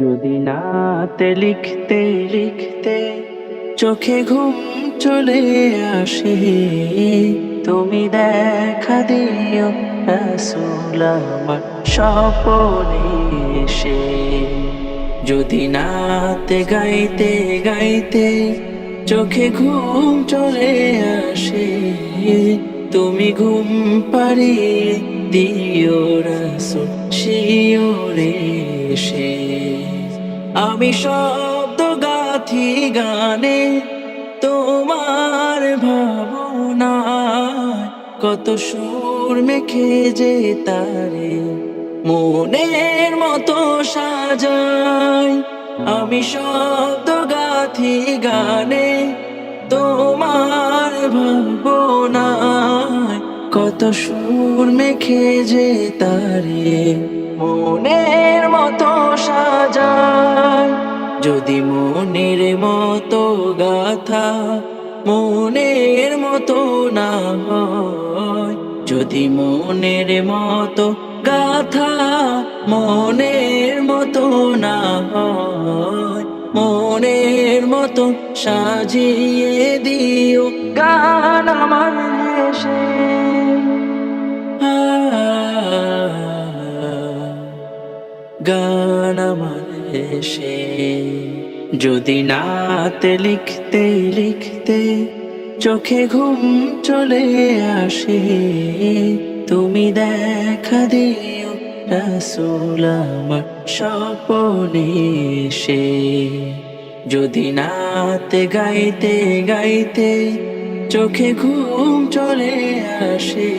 যদি নাতে লিখতে লিখতে চোখে ঘুম চলে আসে, তুমি দেখা দিও রাসূল স্বপনে এসে। যদি নাতে গাইতে গাইতে চোখে ঘুম চলে আসে, তুমি ঘুম পাড়িয়ে দিও রাসূল শিওরে এসে। আমি শব্দ গাথি গানে তোমার ভাবনা কত সুর মেখে যে তারে মনের মতো সাজাই। আমি শব্দ গাথি গানে তোমার ভাবনায় কত সুর মেখে যে তারে মনের মতো সাজায়। যদি মনের মতো গাথা মনের মতো না হয়। যদি মনের মতো গাথা মনের মতো না হয়। মনের মতো সাজিয়ে দিও গান আমার হেসে গান আমার হেসে যদি নাতে লিখতে লিখতে চোখে ঘুম চলে আসে, তুমি দেখা দিও রাসূল আমার স্বপনে এসে। যদি নাতে গাইতে গাইতে চোখে ঘুম চলে আসে,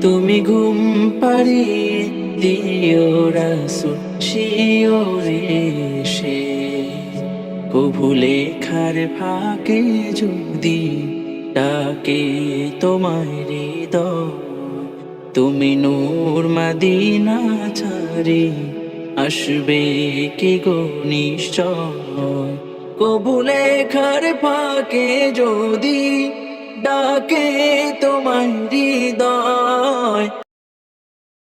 তুমি ঘুম পাড়িয়ে দিও রাসূল, শিওরে এসে। কভু লেখার ফাঁকে যদি ডাকে তোমায় হৃদয়, তুমি নূর মাদিনা ছাড়ি আসবে কি গো নিশ্চয়? কবুলে খার ফাঁকে যদি ডাকে তোমার হৃদয়